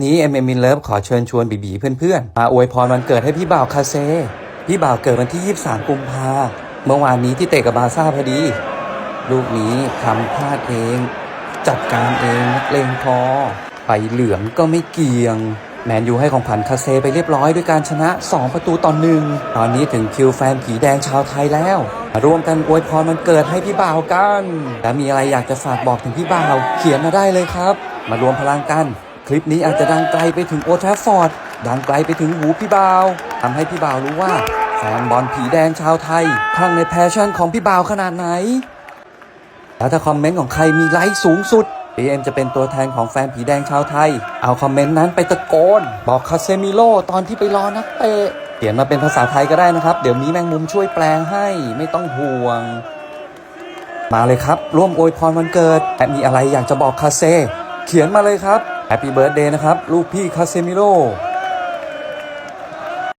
นี้เอ็มเอ็มมินเลิฟขอเชิญชวนบีบีเพื่อนๆ มาอวยพรวันเกิดให้พี่บ่าวคาเซ พี่บ่าวเกิดวันที่ 23 กุมภาเมื่อวานนี้ที่เตะกับบาซ่าพอดี ลูกนี้ทำพลาดเอง จัดการเองนักเลงพอไปเหลืองก็ไม่เกี่ยง แมนยูให้ของผันคาเซไปเรียบร้อยด้วยการชนะ 2 ประตูต่อหนึ่งตอนนี้ถึงคิวแฟนผีแดงชาวไทยแล้วมาร่วมกันอวยพรมันเกิดให้พี่บ่าวกันและมีอะไรอยากจะฝากบอกถึงพี่บ่าวเขียนมาได้เลยครับ มารวมพลังกัน คลิปนี้อาจจะดังไกลไปถึงโอทาฟฟอร์ด ดังไกลไปถึงหูพี่บ่าวทำให้พี่บ่าวรู้ว่าแฟนบอลผีแดงชาวไทยคลั่งในแพชชั่นของพี่บ่าวขนาดไหน แล้วถ้าคอมเมนต์ของใครมีไลค์สูงสุด PM จะเป็นตัวแทนของแฟนผีแดงชาวไทย เอาคอมเมนต์นั้นไปตะโกน บอกคาเซมิโลตอนที่ไปรอนักเตะเขียนมาเป็นภาษาไทยก็ได้นะครับ เดี๋ยวมีแมงมุมช่วยแปลให้ไม่ต้องห่วง มาเลยครับ ร่วมอวยพรวันเกิดและมีอะไรอยากจะบอกคาเซ เขียนมาเลยครับ แฮปปี้เบิร์ดเดย์นะครับ ลูกพี่คาเซมิโร